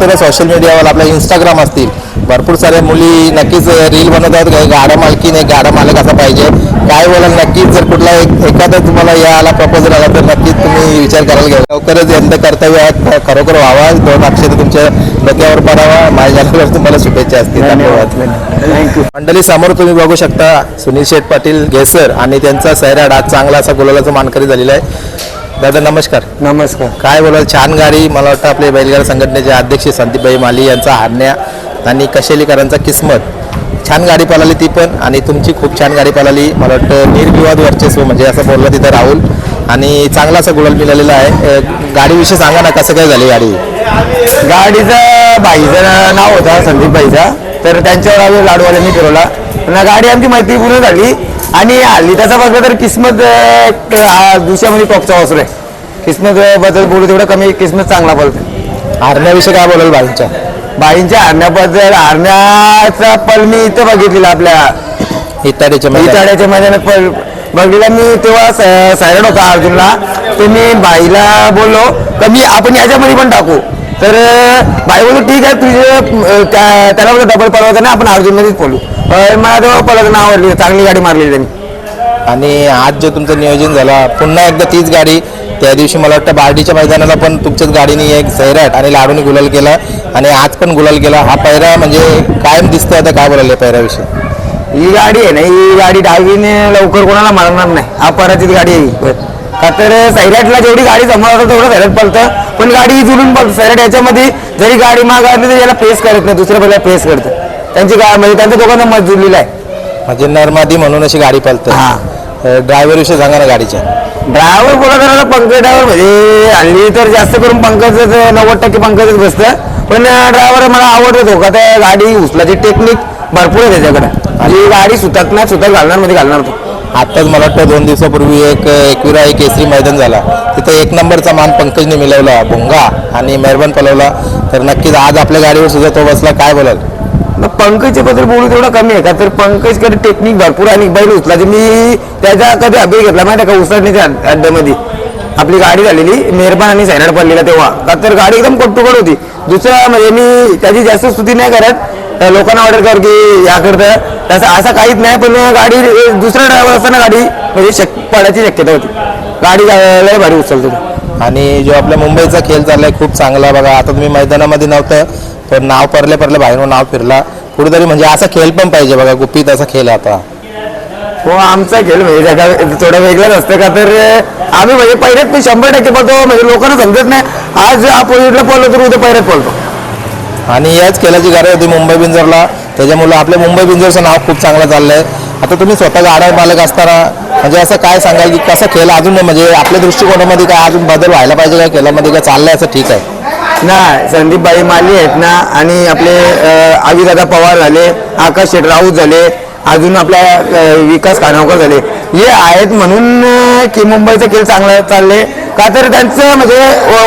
तर सोशल मीडियावर आपल्या इंस्टाग्राम असतील. भरपूर साऱ्या मुली नक्कीच रील बनवतात. काही गाडा मालकीने गाडा मालक असा पाहिजे. काय बोलाल नक्कीच जर कुठला एक एखादा तुम्हाला याला प्रपोजल आला तर नक्कीच तुम्ही विचार करायला घ्या. लवकरच यंत्र कर्तव्य आहे खरोखर व्हावा. दोन अक्षर तुमच्या डोक्यावर पडावा. माझ्या जाण्यावर तुम्हाला शुभेच्छा असतील. धन्यवाद. थँक्यू मंडळी समोर तुम्ही बघू शकता सुनील शेठ पाटील घेसर आणि त्यांचा सैराड आज चांगला असा गुलालाचा मानकरी झालेला आहे. दादा नमस्कार. नमस्कार. काय बोलाल? छान गाडी. मला वाटतं आपले बैलगाडा संघटनेचे अध्यक्ष संदीपभाई माली यांचा हारण्या आणि कशेलीकरांचा किस्मत. छान गाडी पळाली ती पण आणि तुमची खूप छान गाडी पळाली. मला वाटतं निर्विवाद वर्चस्व म्हणजे असं बोललं तिथं राहुल. आणि चांगला असा गुलाल मिळालेला आहे. गाडीविषयी सांगा ना कसं काय झाली गाडी? गाडीचं भाईचं नाव होता संदीप भाईचा तर त्यांच्यावर आम्ही लाडूवाल्यांनी फिरवला. पण गाडी आमची मैत्री पूर्ण झाली. आणि तसा बघलं तर किस्मत दुसऱ्यामध्ये टॉपचा वासर आहे. किस्मत बद्दल बोलू तेवढं कमी किस्मत चांगला बोलतो हारण्याविषयी काय बोलाल भाईंच्या बाईंच्या हरण्याबद्दल हरण्याचा पल मी इथं बघितलेला आपल्या इत्यादीच्या मैदानात. इटाड्याच्या मैदानात पल बघलेला मी तेव्हा सायरड होता अर्जुनला. तर मी बाईला बोललो तर मी आपण याच्यामध्ये पण टाकू. तर बाई बोललो ठीक आहे तुझे त्याला बोलतो डबल पळवता ना आपण अर्जुनमध्येच बोलू मला तेव्हा नाव आवडली चांगली गाडी मारली त्यांनी. आणि आज जो तुमचं नियोजन झाला पुन्हा एकदा तीच गाडी त्या दिवशी मला वाटतं बार्डीच्या मैदानाला पण तुमच्याच गाडीने एक सैराट आणि लाडूने गुलाल केला आणि आज पण गुलाल केला. हा पैरा म्हणजे कायम दिसतो आता काय बोलायला पैराविषयी ही गाडी आहे ना ही गाडी डावीने लवकर कोणाला मारणार नाही. अपराजित गाडी आहे ही. का तर सैराटला जेवढी गाडी सांभाळतं तेवढं सैराट पळतं. पण गाडी जुळून पळतं सैराट याच्यामध्ये जरी गाडी माग आली तर याला फेस करत नाही दुसऱ्या पहिला फेस करतं. त्यांची गा म्हणजे त्यांच्या दोघांना मत जुळलेला आहे. म्हणजे नर्मादी म्हणून अशी गाडी पळते. हा. ड्रायव्हर विषयी सांगा ना गाडीच्या. ड्रायव्हर बोला तर पंकज ड्रायव्हर म्हणजे हल्ली तर जास्त करून पंकजच नव्वद टक्के पंकजच बसतं. पण ड्रायव्हर मला आवडतो तो का त्या गाडी उचलाची टेक्निक भरपूर आहे त्याच्याकडे. आणि गाडी सुतात ना सुतात घालणार मध्ये घालणार तो. आत्ताच मला वाटतं दोन दिवसापूर्वी एक एकविरा एक केसरी मैदान झाला. तिथं एक नंबरचा मान पंकजने मिळवला भोंगा आणि मेहरबान पलवला. तर नक्कीच आज आपल्या गाडीवर सुद्धा तो बसला. काय बोलाल? मग पंकजच्या बद्दल बोलू तेवढं कमी आहे का? तर पंकजकडे टेक्निक भरपूर आणि बैल उचला मी त्याचा कधी अभ्यास घेतला माहिती का? उसळण्याच्या अड्ड्यामध्ये. आपली गाडी झालेली मेहरबान आणि सायनाड पडलेला तेव्हा. का तर गाडी एकदम कट्टुकट होती. दुसरा म्हणजे मी त्याची जास्त स्तुती नाही करत. त्या लोकांना ऑर्डर कर की या करतं तसं असं काहीच नाही पण गाडी दुसरा ड्रायव्हर असताना गाडी म्हणजे शक पडायची शक्यता होती. गाडी लय भारी उचलतो. आणि जो आपल्या मुंबईचा खेळ चाललाय खूप चांगला बघा. आता तुम्ही मैदानामध्ये नव्हतं पण नाव परले परले बाहेरून नाव फिरला. कुठेतरी म्हणजे असा खेळ पण पाहिजे बघा गुपित असा खेळ आहे आता. हो आमचा खेळ म्हणजे थोडं वेगळंच असतं का तर आम्ही म्हणजे पहिल्यात मी शंभर टक्के पळतो म्हणजे लोकांना समजत नाही. आज अपोजिटला पळलो तर उद्या पहिल्यात पळतो. आणि याच केल्याची गरज होती मुंबई बिंजरला. त्याच्यामुळं आपल्या मुंबई बिंजरचं नाव खूप चांगलं चाललं आहे आता तुम्ही स्वतः गाडा मालक असताना म्हणजे असं काय सांगाल की कसा खेळ अजून म्हणजे आपल्या दृष्टिकोनामध्ये काय अजून बदल व्हायला पाहिजे काय खेळामध्ये काय चाललंय असं ठीक आहे? ना संदीपबाई माली आहेत ना आणि आपले आविदादा पवार झाले आकाश शेठ राऊत झाले अजून आपल्या विकास खानावकर झाले. हे आहेत म्हणून की मुंबईचा खेळ चांगला चालले का तर त्यांचं म्हणजे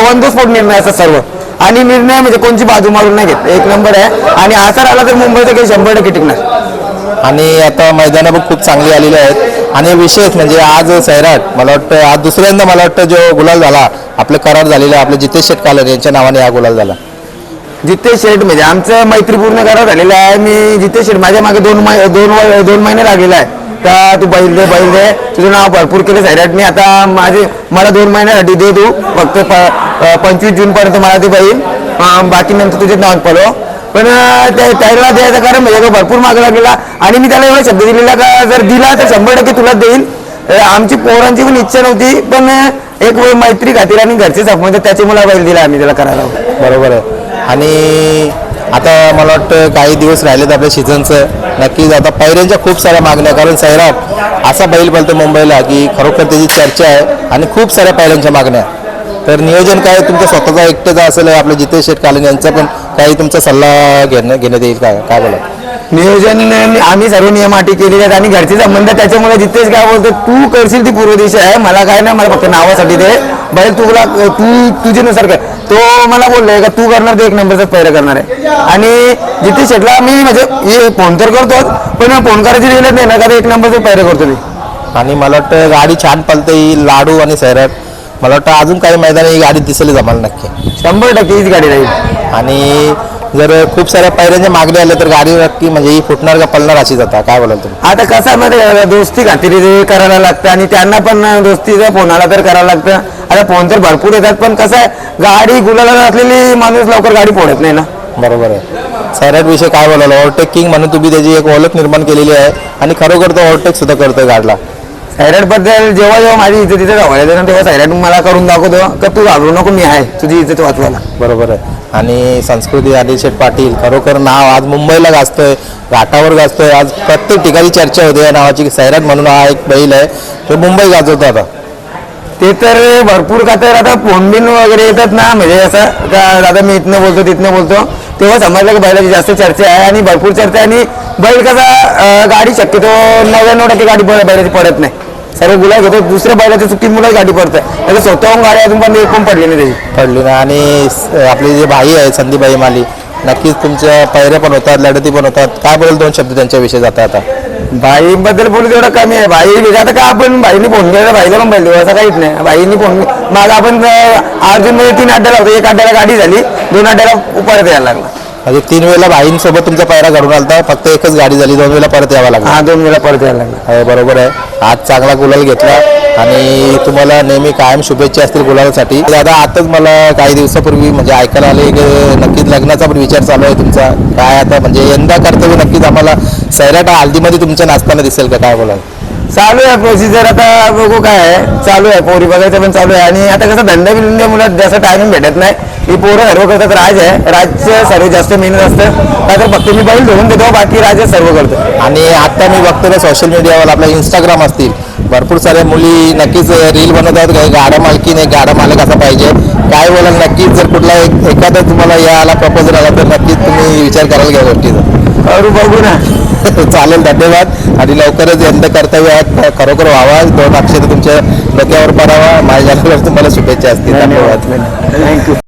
वन स्फोट निर्णय असतात सर्व. आणि निर्णय म्हणजे कोणची बाजू मारून नाही घेत. एक नंबर आहे. आणि असा आला तर मुंबईचा खेळ शंभर टक्के टिकणार. आणि आता मैदानं पण खूप चांगली आलेली आहेत. आणि विशेष म्हणजे आज सैराट मला वाटतं आज दुसऱ्यांदा मला वाटतं जो गुलाल झाला आपलं करार झालेलं आहे, आपलं जितेश शेटकालर यांच्या नावाने हा गुलाल झाला. जितेश शेठ म्हणजे आमचं मैत्रीपूर्ण करार झालेलं आहे. मी जितेश शेठ माझ्या मागे दोन दोन दोन महिने लागलेला आहे. का तू बैल दे बैल दे तुझं नाव भरपूर केलं सैराटने आता माझे मला दोन महिन्यासाठी दे तू. फक्त प- पंचवीस जून पर्यंत मला ते बैल. बाकी नंतर तुझे नाव पडव पण त्या- त्याला द्यायचं कारण म्हणजे तो भरपूर मागला लागलेला. आणि मी त्याला एवढा शब्द दिलेला का जर दिला तर शंभर टक्के तुला देईल. आमची पोरांची पण इच्छा नव्हती पण एक वेळ मैत्री खातीर आणि घरचे संबंध त्याच्यामुळे बैल दिला आम्ही त्याला करायला. बरोबर आहे. आणि आता मला वाटतं काही दिवस राहिलेत आपल्या सीझनचं नक्कीच आता पैऱ्यांच्या खूप साऱ्या मागण्या कारण सैराट असा बैल बोलतो मुंबईला की खरोखर त्याची चर्चा आहे आणि खूप साऱ्या पैऱ्यांच्या मागण्या. तर नियोजन काय? तुमचं स्वतःचा एकट्याचा असेल आपलं जितेश शेठ कालन यांचा पण काही तुमचा सल्ला घेणं घेण्यात येईल काय काय बोला नियोजन आम्ही सर्व नियम अटी केलेले आहेत आणि घरचे संबंध त्याच्यामुळे जितेश काय बोलतो तू करशील ती पूर्व दिशा आहे. मला काय नाही मला फक्त नावासाठी ते बैल तुला तू तुझ्यानुसार कर. तो मला बोललोय का तू करणार ते एक नंबरचाच पैरा करणार आहे. आणि जितेश शेटला मी म्हणजे हे फोन तर करतोच पण फोन करायची गेलं नाही ना का एक नंबरचा पैरा करतो मी. आणि मला वाटतं गाडी छान पलते लाडू आणि सैराट. मला वाटतं अजून काही मैदानी ही गाडी दिसेल आम्हाला नक्की. शंभर टक्के हीच गाडी राहील. आणि जर खूप साऱ्या पायऱ्यांच्या मागणी आल्या तर गाडी नक्की म्हणजे ही फुटणार का पळणार अशी जाता काय बोलाल तुम्ही? आता कसं आहे माहिती आहे का, दोस्ती खात्री करायला लागतं आणि त्यांना पण दोस्तीचा फोन आला तर करावं लागतं. आता फोन तर भरपूर येतात पण कसं आहे गाडी गुलाला असलेली माणूस लवकर गाडी फोडत नाही ना. बरोबर आहे. सैराट विषय काय बोलायला ओव्हरटेक किंग म्हणून तुम्ही त्याची एक ओळख निर्माण केलेली आहे आणि खरोखर तो ओव्हरटेक सुद्धा करतोय गाडला. सैराटबद्दल जेव्हा जेव्हा माझी इज्जत तिथे जावायला ना तेव्हा सैराट मला करून दाखवतो का तू घाबरू नको मी आहे तुझी इज्जत वाचवायला. बरोबर आहे. आणि संस्कृती अनिल शेठ पाटील खरोखर नाव आज मुंबईला गाजतोय घाटावर गाजतोय. आज प्रत्येक ठिकाणी चर्चा होते या नावाची. सैराट म्हणून हा एक बैल आहे तो मुंबई गाजवतो आता. ते तर भरपूर का तर आता फोन बिन वगैरे येतात ना म्हणजे असं का दादा मी इथनं बोलतो तिथनं बोलतो. तेव्हा समजलं की बैलाची जास्त चर्चा आहे आणि भरपूर चर्चा आहे आणि बैल कसा गाडी शक्यतो नव्याण्णव टक्के गाडी बैलाची पडत नाही. सर्व गुलाब घेतो दुसऱ्या बैलाच्या चुकीमुळे गाडी पडते त्याला स्वतःहून गाडी अजून पण एक पण पडली नाही त्याची. पडली ना आणि आपले जे भाई आहे संदीपभाई माली नक्कीच तुमच्या पैऱ्या पण होतात लढती पण होतात. काय बोल दोन शब्द त्यांच्याविषयी जाता आता? भाई बद्दल बोलू तेवढं कमी आहे. भाई म्हणजे आता का आपण भाईने फोन केला? भाईला पण बैल देऊ असं काहीच नाही. भाईनी फोन माझा आपण अर्जुनमध्ये तीन अड्ड्याला होतो. एक अड्ड्याला गाडी झाली. दोन अड्ड्याला परत यायला लागला. म्हणजे तीन वेळेला भाईंसोबत तुमचा पैरा घडून आलता. फक्त एकच गाडी झाली. दोन वेळेला परत यावं लागला. हा दोन वेळा परत यायला लागला. हो बरोबर आहे. आज चांगला गुलाल घेतला. आणि तुम्हाला नेहमी कायम शुभेच्छा असतील गुलालासाठी. दादा आताच मला काही दिवसापूर्वी म्हणजे ऐकायला आले. की नक्कीच लग्नाचा पण विचार चालू आहे तुमचा. काय आता म्हणजे यंदा कर्तव्य नक्कीच आम्हाला सैराट हल्दीमध्ये तुमच्या नाचताना दिसेल का? काय बोलाल? चालू आहे प्रोसिजर आता बघू काय आहे. चालू आहे. पोरी बघायचं पण चालू आहे. आणि आता कसं धंदा बिंद्या मुलात जास्त टायमिंग भेटत नाही. ही पोरं सर्व करतात. राज आहे. राजचं सर्व जास्त मेहनत असतं. का तर फक्त मी बैल धरून देतो. बाकी राज सर्व करतो. आणि आता मी बघतो ना सोशल मीडियावर आपला इंस्टाग्राम असतील. भरपूर साऱ्या मुली नक्कीच रील बनवतात गाडा मालकीन एक गाडा मालक असा पाहिजे. काय बोलाल? नक्कीच जर कुठला एक एखादा तुम्हाला याला प्रपोजल आला तर नक्कीच तुम्ही विचार कराल या गोष्टीचा. करू बघू ना. चालेल धन्यवाद. आणि लवकरच यंदा कर्तव्य आहेत खरोखर व्हावा. दोन अक्षर तुमच्या डोक्यावर पडावा. माझ्या तुम्हाला शुभेच्छा असतील. धन्यवाद. थँक्यू